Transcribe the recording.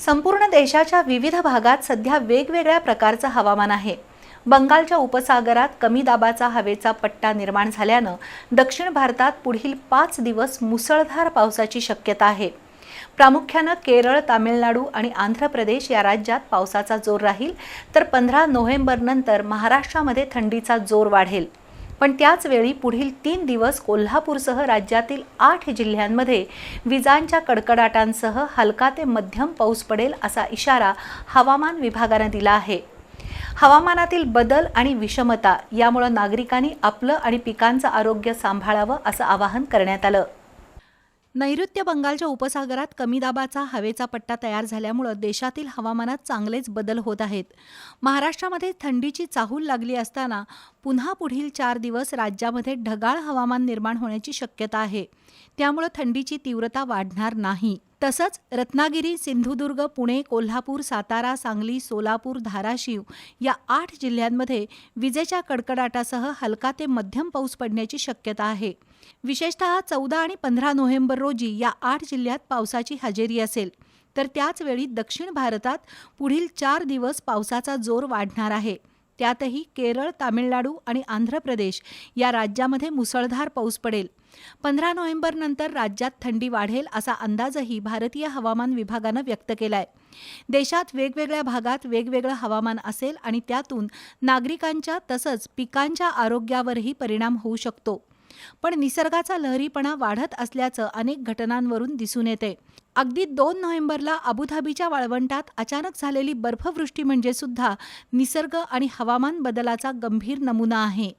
संपूर्ण देशाच्या विविध भागात सध्या वेगवेगळ्या प्रकारचं हवामान आहे. बंगालच्या उपसागरात कमी दाबाचा हवेचा पट्टा निर्माण झाल्यानं दक्षिण भारतात पुढील पाच दिवस मुसळधार पावसाची शक्यता आहे. प्रामुख्यानं केरळ तामिळनाडू आणि आंध्र प्रदेश या राज्यात पावसाचा जोर राहील तर पंधरा नोव्हेंबरनंतर महाराष्ट्रामध्ये थंडीचा जोर वाढेल. पण त्याचवेळी पुढील तीन दिवस कोल्हापूरसह राज्यातील आठ जिल्ह्यांमध्ये विजांच्या कडकडाटांसह हलका ते मध्यम पाऊस पडेल असा इशारा हवामान विभागानं दिला आहे. हवामानातील बदल आणि विषमता यामुळं नागरिकांनी आपलं आणि पिकांचं आरोग्य सांभाळावं असं आवाहन करण्यात आलं. नैऋत्य बंगालच्या उपसागरात कमी दाबाचा हवेचा पट्टा तयार झाल्यामुळं देशातील हवामानात चांगलेच बदल होत आहेत. महाराष्ट्रामध्ये थंडीची चाहूल लागली असताना पुन्हा पुढील चार दिवस राज्यामध्ये ढगाळ हवामान निर्माण होण्याची शक्यता आहे. त्यामुळं थंडीची तीव्रता वाढणार नाही. तसंच रत्नागिरी सिंधुदुर्ग पुणे कोल्हापूर सातारा सांगली सोलापूर धाराशिव या आठ जिल्ह्यांमध्ये विजेच्या कडकडाटासह हलका ते मध्यम पाऊस पडण्याची शक्यता आहे. विशेषतः चौदा आणि पंधरा नोव्हेंबर रोजी या आठ जिल्ह्यात पावसाची हजेरी असेल. तर त्याचवेळी दक्षिण भारतात पुढील चार दिवस पावसाचा जोर वाढणार आहे. त्यातही केरळ तामिळनाडू आणि आंध्र प्रदेश या राज्यामध्ये मुसळधार पाऊस पडेल. पंधरा नोव्हेंबरनंतर राज्यात थंडी वाढेल असा अंदाजही भारतीय हवामान विभागानं व्यक्त केलाय. देशात वेगवेगळ्या भागात वेगवेगळं हवामान असेल आणि त्यातून नागरिकांच्या तसंच पिकांच्या आरोग्यावरही परिणाम होऊ शकतो. पण निसर्गाचा लहरीपणा वाढत असल्याचं अनेक घटनांवरून दिसून येते. अगदी दोन नोव्हेंबरला अबुधाबीच्या वाळवंटात अचानक झालेली बर्फवृष्टी म्हणजे सुद्धा निसर्ग आणि हवामान बदलाचा गंभीर नमुना आहे.